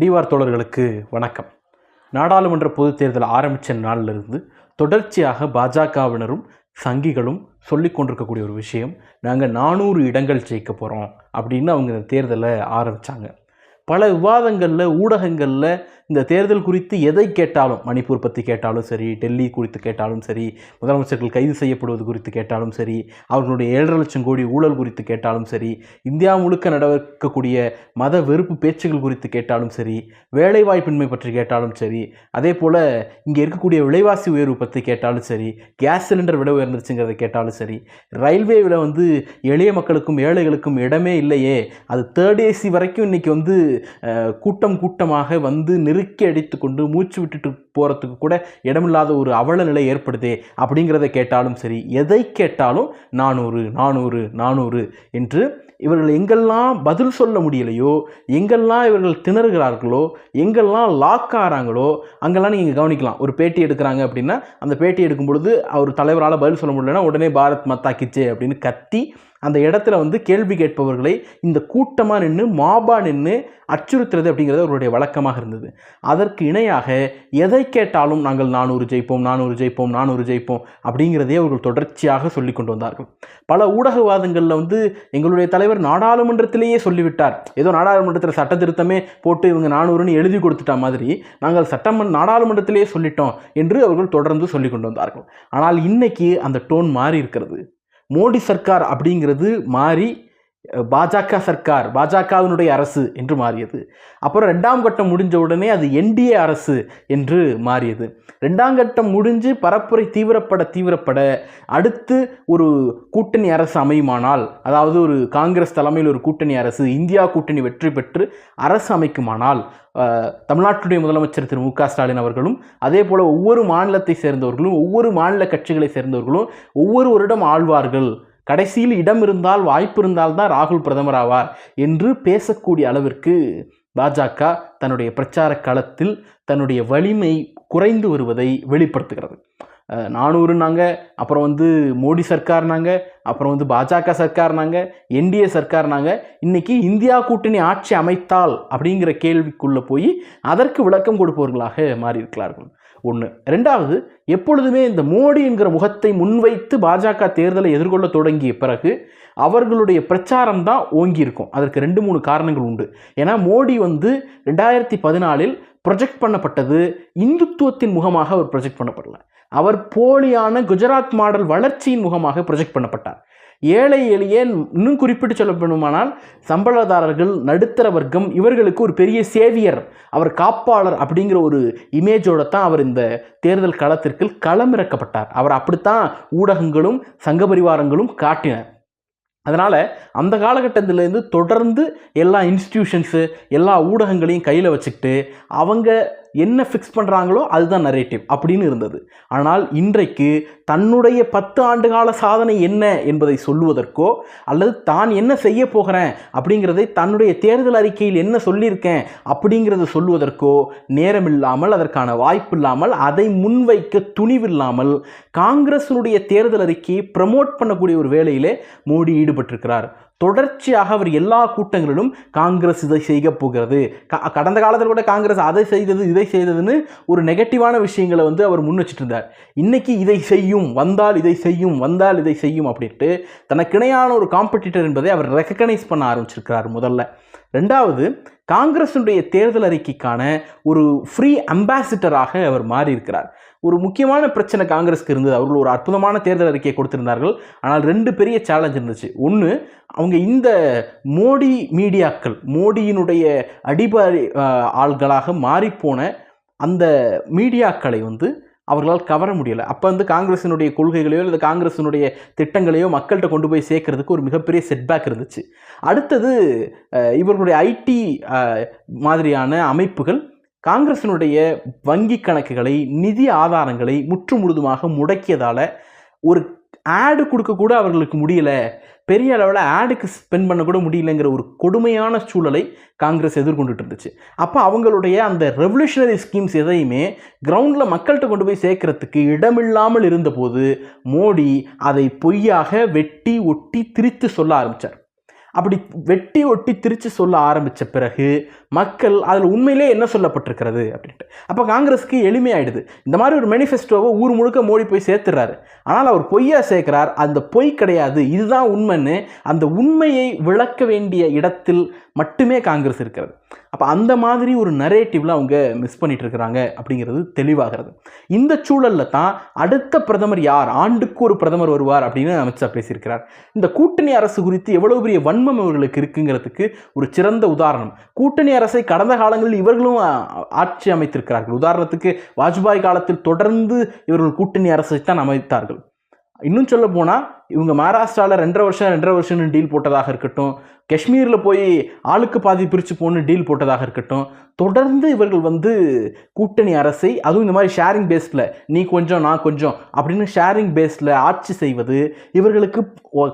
டிவார் தோழர்களுக்கு வணக்கம். நாடாளுமன்ற பொதுத் தேர்தல் ஆரம்பித்த நாளிலிருந்து தொடர்ச்சியாக பாஜகவினரும் சங்கிகளும் சொல்லி கொண்டிருக்கக்கூடிய ஒரு விஷயம் நாங்கள் நானூறு இடங்கள் ஜெயிக்க போகிறோம் அப்படின்னு அவங்க இந்த தேர்தலை ஆரம்பித்தாங்க பல விவாதங்களில் ஊடகங்களில் இந்த தேர்தல் குறித்து எதை கேட்டாலும் மணிப்பூர் பற்றி கேட்டாலும் சரி டெல்லி குறித்து கேட்டாலும் சரி முதலமைச்சர்கள் கைது செய்யப்படுவது குறித்து கேட்டாலும் சரி அவர்களுடைய ஏழரை லட்சம் கோடி ஊழல் குறித்து கேட்டாலும் சரி இந்தியா முழுக்க நடக்கக்கூடிய மத வெறுப்பு பேச்சுகள் குறித்து கேட்டாலும் சரி வேலைவாய்ப்பின்மை பற்றி கேட்டாலும் சரி அதே போல் இங்கே இருக்கக்கூடிய விலைவாசி உயர்வு பற்றி கேட்டாலும் சரி கேஸ் சிலிண்டர் விலை உயர்ந்துருச்சுங்கிறத கேட்டாலும் சரி ரயில்வேவில் வந்து எளிய மக்களுக்கும் ஏழைகளுக்கும் இடமே இல்லையே அது தேர்ட் ஏசி வரைக்கும் இன்றைக்கி வந்து கூட்டம் கூட்டமாக வந்து நிறு நெருக்கி அடித்து கொண்டு மூச்சு விட்டுட்டு போகிறதுக்கு கூட இடமில்லாத ஒரு அவல நிலை ஏற்படுதே அப்படிங்கிறத கேட்டாலும் சரி எதை கேட்டாலும் நானூறு நானூறு நானூறு என்று இவர்கள் எங்கெல்லாம் பதில் சொல்ல முடியலையோ எங்கெல்லாம் இவர்கள் திணறுகிறார்களோ எங்கெல்லாம் லாக் ஆகிறாங்களோ அங்கெல்லாம் நீங்கள் கவனிக்கலாம். ஒரு பேட்டி எடுக்கிறாங்க அப்படின்னா அந்த பேட்டி எடுக்கும் பொழுது அவர் தலைவரால் பதில் சொல்ல முடியலன்னா உடனே பாரத் மத்தா கிச்சே அப்படின்னு கத்தி அந்த இடத்துல வந்து கேள்வி கேட்பவர்களை இந்த கூட்டமாக நின்று மாபா நின்று அச்சுறுத்துறது அப்படிங்கிறது அவருடைய வழக்கமாக இருந்தது. அதற்கு இணையாக எதை கேட்டாலும் நாங்கள் நானூறு ஜெயிப்போம் நானூறு ஜெயிப்போம் நானூறு ஜெயிப்போம் அப்படிங்கிறதே அவர்கள் தொடர்ச்சியாக சொல்லி கொண்டு வந்தார்கள். பல ஊடகவாதங்களில் வந்து எங்களுடைய தலைவர் நாடாளுமன்றத்திலேயே சொல்லிவிட்டார். ஏதோ நாடாளுமன்றத்தில் சட்ட திருத்தமே போட்டு இவங்க நானூறுன்னு எழுதி கொடுத்துட்டா மாதிரி நாங்கள் சட்டம் நாடாளுமன்றத்திலேயே சொல்லிட்டோம் என்று அவர்கள் தொடர்ந்து சொல்லி கொண்டு வந்தார்கள். ஆனால் இன்னைக்கு அந்த டோன் மாறி இருக்கிறது. மோடி சர்க்கார் அப்படிங்கிறது மாறி பாஜக சர்க்கார் பாஜகவினுடைய அரசு என்று மாறியது. அப்புறம் ரெண்டாம் கட்டம் முடிஞ்ச உடனே அது என்டிஏ அரசு என்று மாறியது. ரெண்டாம் கட்டம் முடிஞ்சு பரப்புரை தீவிரப்பட தீவிரப்பட அடுத்து ஒரு கூட்டணி அரசு அமையுமானால் அதாவது ஒரு காங்கிரஸ் தலைமையில் ஒரு கூட்டணி அரசு இந்தியா கூட்டணி வெற்றி பெற்று அரசு அமைக்குமானால் தமிழ்நாட்டுடைய முதலமைச்சர் திரு மு க ஸ்டாலின் அவர்களும் அதே போல் ஒவ்வொரு மாநிலத்தை சேர்ந்தவர்களும் ஒவ்வொரு மாநில கட்சிகளை சேர்ந்தவர்களும் ஒவ்வொரு வருடம் ஆழ்வார்கள் கடைசியில் இடம் இருந்தால் வாய்ப்பு இருந்தால் தான் ராகுல் பிரதமர் ஆவார் என்று பேசக்கூடிய அளவிற்கு பாஜக தன்னுடைய பிரச்சார களத்தில் தன்னுடைய வலிமை குறைந்து வருவதை வெளிப்படுத்துகிறது. நானூறுனாங்க அப்புறம் வந்து மோடி சர்க்கார்னாங்க அப்புறம் வந்து பாஜக சர்க்கார்னாங்க என்டிஏ சர்க்கார்னாங்க இன்னைக்கு இந்தியா கூட்டணி ஆட்சி அமைத்தால் அப்படிங்கிற கேள்விக்குள்ளே போய் அதற்கு விளக்கம் கொடுப்பவர்களாக மாறியிருக்கிறார்கள். ஒன்று ரெண்டாவது எப்பொழுதுமே இந்த மோடி என்கிற முகத்தை முன்வைத்து பாஜக தேர்தலை எதிர்கொள்ள தொடங்கிய பிறகு அவர்களுடைய பிரச்சாரம் தான் ஓங்கியிருக்கும். அதற்கு ரெண்டு மூணு காரணங்கள் உண்டு. ஏன்னா மோடி வந்து ரெண்டாயிரத்தி பதினாலில் ப்ரொஜெக்ட் பண்ணப்பட்டது இந்துத்துவத்தின் முகமாக அவர் ப்ரொஜெக்ட் பண்ணப்படல. அவர் போலியான குஜராத் மாடல் வளர்ச்சியின் முகமாக ப்ரொஜெக்ட் பண்ணப்பட்டார். ஏழை எளிய இன்னும் குறிப்பிட்டு சொல்ல சம்பளதாரர்கள் நடுத்தர வர்க்கம் இவர்களுக்கு ஒரு பெரிய சேவியர் அவர் காப்பாளர் அப்படிங்கிற ஒரு இமேஜோட தான் அவர் இந்த தேர்தல் களத்திற்கு களமிறக்கப்பட்டார். அவர் அப்படித்தான் ஊடகங்களும் சங்க பரிவாரங்களும் காட்டினர். அதனால் அந்த காலகட்டத்திலேருந்து தொடர்ந்து எல்லா இன்ஸ்டிடியூஷன்ஸு எல்லா ஊடகங்களையும் கையில் வச்சுக்கிட்டு அவங்க என்ன ஃபிக்ஸ் பண்ணுறாங்களோ அதுதான் நரேட்டிவ் அப்படின்னு இருந்தது. ஆனால் இன்றைக்கு தன்னுடைய பத்து ஆண்டு கால சாதனை என்ன என்பதை சொல்லுவதற்கோ அல்லது தான் என்ன செய்ய போகிறேன் அப்படிங்கிறதை தன்னுடைய தேர்தல் அறிக்கையில் என்ன சொல்லியிருக்கேன் அப்படிங்கிறத சொல்லுவதற்கோ நேரமில்லாமல் அதற்கான வாய்ப்பு இல்லாமல் அதை முன்வைக்க துணிவில்லாமல் காங்கிரஸினுடைய தேர்தல் அறிக்கையை ப்ரமோட் பண்ணக்கூடிய ஒரு வேலையிலே மோடி ஈடுபட்டிருக்கிறார். தொடர்ச்சியாக அவர் எல்லா கூட்டங்களிலும் காங்கிரஸ் இதை செய்ய போகிறது. க- கடந்த காலத்தில் கூட காங்கிரஸ் அதை செய்தது இதை செய்ததுன்னு ஒரு நெகட்டிவான விஷயங்களை வந்து அவர் முன் வச்சுட்டு இருந்தார் இன்னைக்கு இதை செய்யும் வந்தால் இதை செய்யும் வந்தால் இதை செய்யும் அப்படின்ட்டு தனக்கு இணையான ஒரு காம்படிட்டர் என்பதை அவர் ரெக்கக்னைஸ் பண்ண ஆரம்பிச்சிருக்கிறார் முதல்ல. ரெண்டாவது காங்கிரஸுடைய தேர்தல் அறிக்கைக்கான ஒரு ஃப்ரீ அம்பாசிடராக அவர் மாறியிருக்கிறார். ஒரு முக்கியமான பிரச்சனை காங்கிரஸ்க்கு இருந்தது. அவர்கள் ஒரு அற்புதமான தேர்தல் அறிக்கையை கொடுத்திருந்தார்கள். ஆனால் ரெண்டு பெரிய சேலஞ்ச் இருந்துச்சு. ஒன்று அவங்க இந்த மோடி மீடியாக்கள் மோடியினுடைய அடிபாரி ஆள்களாக மாறிப்போன அந்த மீடியாக்களை வந்து அவர்களால் கவர முடியலை. அப்போ வந்து காங்கிரஸினுடைய கொள்கைகளையோ இல்லை காங்கிரஸினுடைய திட்டங்களையோ மக்கள்கிட்ட கொண்டு போய் சேர்க்கறதுக்கு ஒரு மிகப்பெரிய செட்பேக் இருந்துச்சு. அடுத்தது இவர்களுடைய ஐடி மாதிரியான அமைப்புகள் காங்கிரஸினுடைய வங்கி கணக்குகளை நிதி ஆதாரங்களை முற்று முழுதுமாக முடக்கியதால் ஒரு ஆடு கொடுக்க கூட அவர்களுக்கு முடியலை. பெரிய அளவில் ஆடுக்கு ஸ்பெண்ட் பண்ண கூட முடியலைங்கிற ஒரு கொடுமையான சூழலை காங்கிரஸ் எதிர்கொண்டுட்டு இருந்துச்சு. அப்போ அவங்களுடைய அந்த ரெவல்யூஷனரி ஸ்கீம்ஸ் எதையுமே கிரவுண்டில் மக்கள்கிட்ட கொண்டு போய் சேர்க்கறதுக்கு இடமில்லாமல் இருந்தபோது மோடி அதை பொய்யாக வெட்டி ஒட்டி திரித்து சொல்ல ஆரம்பித்தார் அப்படி வெட்டி ஒட்டி திரித்து சொல்ல ஆரம்பித்த பிறகு மக்கள் அதில் உண்மையிலே என்ன சொல்லப்பட்டிருக்கிறது அப்படின்ட்டு. அப்போ காங்கிரஸுக்கு எளிமையாயிடுது. இந்த மாதிரி ஒரு மேனிஃபெஸ்டோவை ஊர் முழுக்க மோடி போய் சேர்த்துறாரு. ஆனால் அவர் பொய்யா சேர்க்கிறார். அந்த பொய் கிடையாது. இதுதான் உண்மைன்னு அந்த உண்மையை விளக்க வேண்டிய இடத்தில் மட்டுமே காங்கிரஸ் இருக்கிறது. அப்போ அந்த மாதிரி ஒரு நரேட்டிவ்லாம் அவங்க மிஸ் பண்ணிட்டு இருக்கிறாங்க அப்படிங்கிறது தெளிவாகிறது. இந்த சூழல்ல தான் அடுத்த பிரதமர் யார்? ஆண்டுக்கு ஒரு பிரதமர் வருவார் அப்படின்னு அமித்ஷா பேசியிருக்கிறார். இந்த கூட்டணி அரசு குறித்து எவ்வளவு பெரிய வன்மம் இவர்களுக்கு இருக்குங்கிறதுக்கு ஒரு சிறந்த உதாரணம். கூட்டணி அரசை கடந்த காலங்களில் இவர்களும் ஆட்சி அமைத்திருக்கிறார்கள். உதாரணத்துக்கு வாஜ்பாய் காலத்தில் தொடர்ந்து இவர்கள் கூட்டணி அரசை தான் அமைத்தார்கள். இன்னும் சொல்ல போனால் இவங்க மகாராஷ்டிராவில் ரெண்டரை வருஷம் ரெண்டரை வருஷம்னு டீல் போட்டதாக இருக்கட்டும். காஷ்மீரில் போய் ஆளுக்கு பாதி பிரித்து போன்னு டீல் போட்டதாக இருக்கட்டும். தொடர்ந்து இவர்கள் வந்து கூட்டணி அரசை அதுவும் இந்த மாதிரி ஷேரிங் பேஸில் நீ கொஞ்சம் நான் கொஞ்சம் அப்படின்னு ஷேரிங் பேஸில் ஆட்சி செய்வது இவர்களுக்கு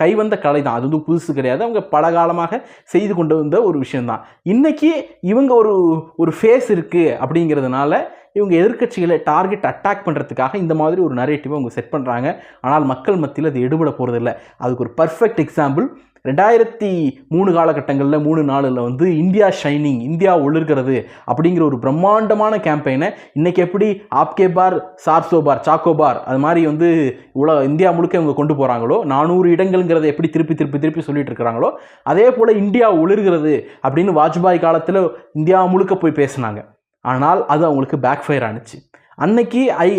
கை கைவந்த கலை தான் அது வந்து புதுசு கிடையாது. அவங்க பல காலமாக செய்து கொண்டு வந்த ஒரு விஷயந்தான் இன்றைக்கி இவங்க ஒரு ஒரு ஃபேஸ் இருக்குது அப்படிங்கிறதுனால இவங்க எதிர்க்கட்சிகளை டார்கெட் அட்டாக் பண்ணுறதுக்காக இந்த மாதிரி ஒரு நரேட்டிவை அவங்க செட் பண்ணுறாங்க ஆனால் மக்கள் மத்தியில் அது எடுபட போகிறதில்ல அதுக்கு ஒரு பர்ஃபெக்ட் எக்ஸாம்பிள் ரெண்டாயிரத்தி மூணு காலகட்டங்களில் மூணு நாளில் வந்து இந்தியா ஷைனிங் இந்தியா ஒளிர்கிறது அப்படிங்கிற ஒரு பிரம்மாண்டமான கேம்பெயினை இன்றைக்கி எப்படி ஆப்கே பார் சார்சோ பார் சாக்கோ பார் அது மாதிரி வந்து உல இந்தியா முழுக்க இவங்க கொண்டு போகிறாங்களோ நானூறு இடங்கள்ங்கிறத எப்படி திருப்பி திருப்பி திருப்பி சொல்லிட்டு இருக்கிறாங்களோ அதே போல் இந்தியா ஒளிர்கிறது அப்படின்னு வாஜ்பாய் காலத்தில் இந்தியா முழுக்க போய் பேசினாங்க. ஆனால் அது அவங்களுக்கு பேக் ஃபயர் ஆனுச்சு. அன்னைக்கு ஐ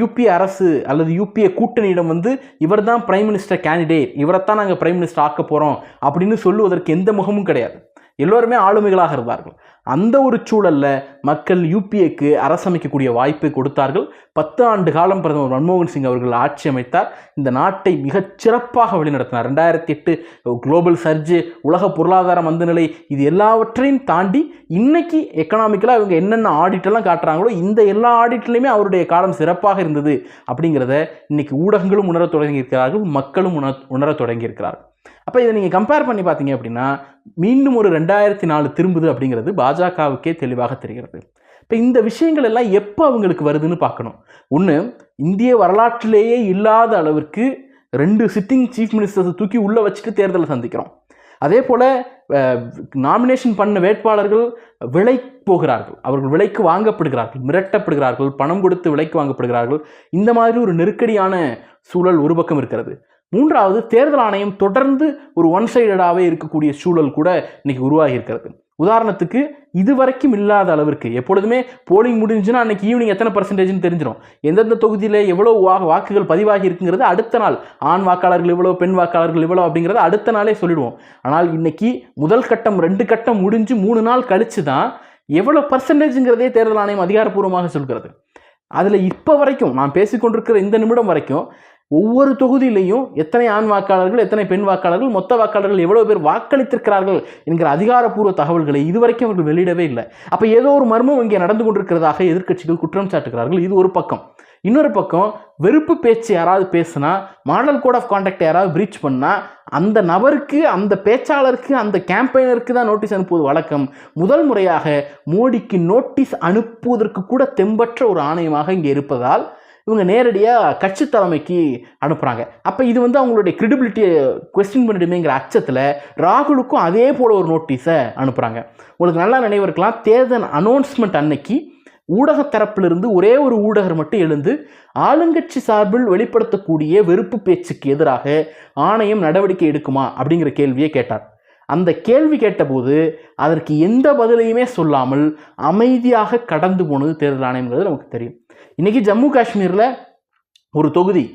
யூபிஏ அரசு அல்லது யூபிஏ கூட்டணியிடம் வந்து இவர் தான் பிரைம் மினிஸ்டர் கேண்டிடேட் இவரைத்தான் நாங்கள் பிரைம் மினிஸ்டர் ஆக்க போகிறோம் அப்படின்னு சொல்லுவதற்கு எந்த முகமும் கிடையாது. எல்லோருமே ஆளுமைகளாக இருந்தார்கள். அந்த ஒரு சூழல்ல மக்கள் யூபிஏக்கு அரசமைக்கக்கூடிய வாய்ப்பை கொடுத்தார்கள். பத்து ஆண்டு காலம் பிரதமர் மன்மோகன் சிங் அவர்கள் ஆட்சி அமைத்தார். இந்த நாட்டை மிகச் சிறப்பாக வழிநடத்தினார். ரெண்டாயிரத்தி எட்டு குளோபல் சர்ஜு உலக பொருளாதார மந்தநிலை இது எல்லாவற்றையும் தாண்டி இன்னைக்கு எக்கனாமிக்கலாக இவங்க என்னென்ன ஆடிட்டெல்லாம் காட்டுறாங்களோ இந்த எல்லா ஆடிட்லையுமே அவருடைய காலம் சிறப்பாக இருந்தது. அப்படிங்கிறத இன்னைக்கு ஊடகங்களும் உணரத் தொடங்கியிருக்கிறார்கள் மக்களும் உணர உணரத் தொடங்கியிருக்கிறார்கள். அப்போ இதை நீங்கள் கம்பேர் பண்ணி பார்த்தீங்க அப்படின்னா மீண்டும் ஒரு ரெண்டாயிரத்தி நாலு திரும்புது அப்படிங்கிறது பாஜகவுக்கே தெளிவாக தெரிகிறது. இப்போ இந்த விஷயங்கள் எல்லாம் எப்போ அவங்களுக்கு வருதுன்னு பார்க்கணும். ஒன்று இந்திய வரலாற்றிலேயே இல்லாத அளவிற்கு ரெண்டு சிட்டிங் சீஃப் மினிஸ்டர்ஸை தூக்கி உள்ளே வச்சுட்டு தேர்தலை சந்திக்கிறோம். அதே போல் நாமினேஷன் பண்ண வேட்பாளர்கள் விலை போகிறார்கள். அவர்கள் விலைக்கு வாங்கப்படுகிறார்கள் மிரட்டப்படுகிறார்கள் பணம் கொடுத்து விலைக்கு வாங்கப்படுகிறார்கள். இந்த மாதிரி ஒரு நெருக்கடியான சூழல் ஒரு பக்கம் இருக்கிறது. மூன்றாவது தேர்தல் ஆணையம் தொடர்ந்து ஒரு ஒன் சைடடாகவே இருக்கக்கூடிய சூழல் கூட இன்னைக்கு உருவாகி இருக்கிறது உதாரணத்துக்கு இதுவரைக்கும் இல்லாத அளவிற்கு எப்பொழுதுமே போலிங் முடிஞ்சுன்னா அன்றைக்கி ஈவினிங் எத்தனை பர்சன்டேஜ்னு தெரிஞ்சிடும் எந்தெந்த தொகுதியில் எவ்வளோ வா வாக்குகள் பதிவாகி இருக்குங்கிறது அடுத்த நாள் ஆண் வாக்காளர்கள் இவ்வளோ பெண் வாக்காளர்கள் இவ்வளோ அப்படிங்கிறத அடுத்த நாளே சொல்லிடுவோம். ஆனால் இன்னைக்கு முதல் கட்டம் ரெண்டு கட்டம் முடிஞ்சு மூணு நாள் கழித்து தான் எவ்வளோ பர்சன்டேஜுங்கிறதே தேர்தல் ஆணையம் அதிகாரப்பூர்வமாக சொல்கிறது. அதில் இப்போ வரைக்கும் நான் பேசிக்கொண்டிருக்கிற இந்த நிமிடம் வரைக்கும் ஒவ்வொரு தொகுதியிலையும் எத்தனை ஆண் வாக்காளர்கள் எத்தனை பெண் வாக்காளர்கள் மொத்த வாக்காளர்கள் எவ்வளோ பேர் வாக்களித்திருக்கிறார்கள் என்கிற அதிகாரப்பூர்வ தகவல்களை இதுவரைக்கும் அவர்கள் வெளியிடவே இல்லை. அப்போ ஏதோ ஒரு மர்மம் இங்கே நடந்து கொண்டிருக்கிறதாக எதிர்க்கட்சிகள் குற்றம் சாட்டுகிறார்கள். இது ஒரு பக்கம். இன்னொரு பக்கம் வெறுப்பு பேச்சு யாராவது பேசுனா மாடல் கோட் ஆஃப் கான்டாக்ட் யாராவது பிரீச் பண்ணால் அந்த நபருக்கு அந்த பேச்சாளருக்கு அந்த கேம்பெயினருக்கு தான் நோட்டீஸ் அனுப்புவது வழக்கம். முதல் முறையாக மோடிக்கு நோட்டீஸ் அனுப்புவதற்கு கூட தெம்பற்ற ஒரு ஆணையமாக இங்கே இருப்பதால் இவங்க நேரடியாக கட்சி தலைமைக்கு அனுப்புகிறாங்க அப்போ இது வந்து அவங்களுடைய கிரெடிபிலிட்டியை கொஸ்டின் பண்ணிடுமேங்கிற அச்சத்தில் ராகுலுக்கும் அதே போல் ஒரு நோட்டீஸை அனுப்புகிறாங்க உங்களுக்கு நல்லா நினைவு இருக்கலாம். தேர்தல் அனௌன்ஸ்மெண்ட் அன்னைக்கு ஊடக தரப்பிலிருந்து ஒரே ஒரு ஊடகர் மட்டும் எழுந்து ஆளுங்கட்சி சார்பில் வெளிப்படுத்தக்கூடிய வெறுப்பு பேச்சுக்கு எதிராக ஆணையம் நடவடிக்கை எடுக்குமா அப்படிங்கிற கேள்வியை கேட்டார். அந்த கேள்வி கேட்டபோது அதற்கு எந்த பதிலையுமே சொல்லாமல் அமைதியாக கடந்து போனது தேர்தல் ஆணையம்ங்கிறது நமக்கு தெரியும். இன்றைக்கி ஜம்மு காஷ்மீரில் ஒரு தொகுதி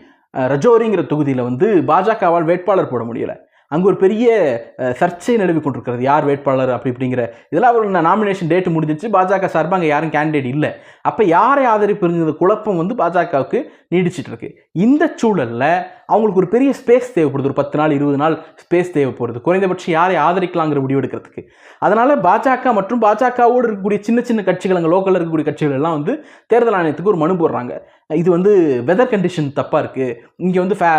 ரஜோரிங்கிற தொகுதியில் வந்து பாஜகவால் வேட்பாளர் போட முடியலை. அங்கே ஒரு பெரிய சர்ச்சை நிலவி கொண்டிருக்கிறது. யார் வேட்பாளர் அப்படி இப்படிங்கிற இதெல்லாம் ஒரு நாமினேஷன் டேட் முடிஞ்சிச்சு பாஜக சார்பாக அங்கே யாரும் கேண்டிடேட் இல்லை. அப்போ யாரை ஆதரிப்புங்கிற குழப்பம் வந்து பாஜகவுக்கு நீடிச்சிட்டு இருக்கு. இந்த சூழலில் அவங்களுக்கு ஒரு பெரிய ஸ்பேஸ் தேவைப்படுது. ஒரு பத்து நாள் இருபது நாள் ஸ்பேஸ் தேவைப்படுது. குறைந்தபட்சம் யாரை ஆதரிக்கலாங்கிற முடிவு எடுக்கிறதுக்கு. அதனால் பாஜக மற்றும் பாஜகவோடு இருக்கக்கூடிய சின்ன சின்ன கட்சிகள் அங்கே லோக்கலில் இருக்கக்கூடிய கட்சிகள் எல்லாம் வந்து தேர்தல் ஆணையத்துக்கு ஒரு மனு போடுறாங்க. இது வந்து வெதர் கண்டிஷன் தப்பாக இருக்குது இங்கே வந்து ஃபே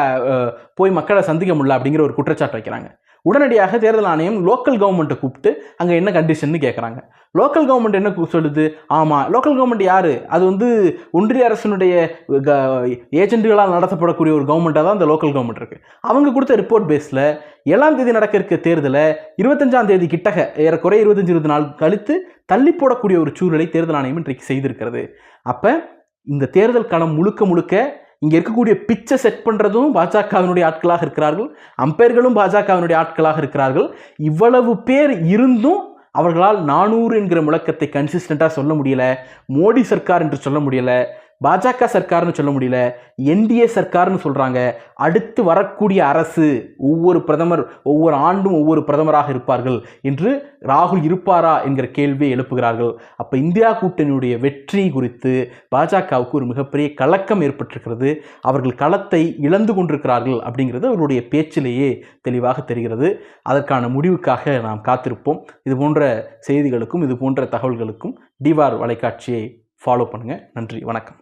போய் மக்களை சந்திக்க முடியல அப்படிங்கிற ஒரு குற்றச்சாட்டு வைக்கிறாங்க. உடனடியாக தேர்தல் ஆணையம் லோக்கல் கவர்மெண்ட்டை கூப்பிட்டு அங்கே என்ன கண்டிஷன்னு கேட்குறாங்க லோக்கல் கவர்மெண்ட் என்ன சொல்லுது? ஆமாம் லோக்கல் கவர்மெண்ட் யார்? அது வந்து ஒன்றிய அரசினுடைய ஏஜென்ட்டுகளால் நடத்தப்படக்கூடிய ஒரு கவர்மெண்ட்டாக தான் அந்த லோக்கல் கவர்மெண்ட் இருக்குது அவங்க கொடுத்த ரிப்போர்ட் பேஸில் ஏழாம் தேதி நடக்க இருக்க தேர்தலை இருபத்தஞ்சாம் தேதி கிட்டக ஏறக்குறைய இருபத்தஞ்சு இருபது நாள் கழித்து தள்ளி போடக்கூடிய ஒரு சூழலை தேர்தல் ஆணையம் இன்றைக்கு செய்திருக்கிறது. அப்போ இந்த தேர்தல் களம் முழுக்க முழுக்க இங்கே இருக்கக்கூடிய பிச்சை செட் பண்ணுறதும் பாஜகவினுடைய ஆட்களாக இருக்கிறார்கள். அம்பையர்களும் பாஜகவினுடைய ஆட்களாக இருக்கிறார்கள். இவ்வளவு பேர் இருந்தும் அவர்களால் நானூறு என்கிற முழக்கத்தை கன்சிஸ்டண்ட்டாக சொல்ல முடியலை. மோடி சர்க்கார் என்று சொல்ல முடியல. பாஜக சர்க்கார்னு சொல்ல முடியல என்டிஏ சர்க்கார்னு சொல்கிறாங்க அடுத்து வரக்கூடிய அரசு ஒவ்வொரு பிரதமர் ஒவ்வொரு ஆண்டும் ஒவ்வொரு பிரதமராக இருப்பார்கள் என்று ராகுல் இருப்பாரா என்கிற கேள்வியை எழுப்புகிறார்கள். அப்போ இந்தியா கூட்டணியுடைய வெற்றி குறித்து பாஜகவுக்கு ஒரு மிகப்பெரிய கலக்கம் ஏற்பட்டிருக்கிறது. அவர்கள் களத்தை இழந்து கொண்டிருக்கிறார்கள் அப்படிங்கிறது அவருடைய பேச்சிலேயே தெளிவாக தெரிகிறது. அதற்கான முடிவுக்காக நாம் காத்திருப்போம். இது போன்ற செய்திகளுக்கும் இது போன்ற தகவல்களுக்கும் டிவார் வலைக்காட்சியை ஃபாலோ பண்ணுங்கள் நன்றி வணக்கம்.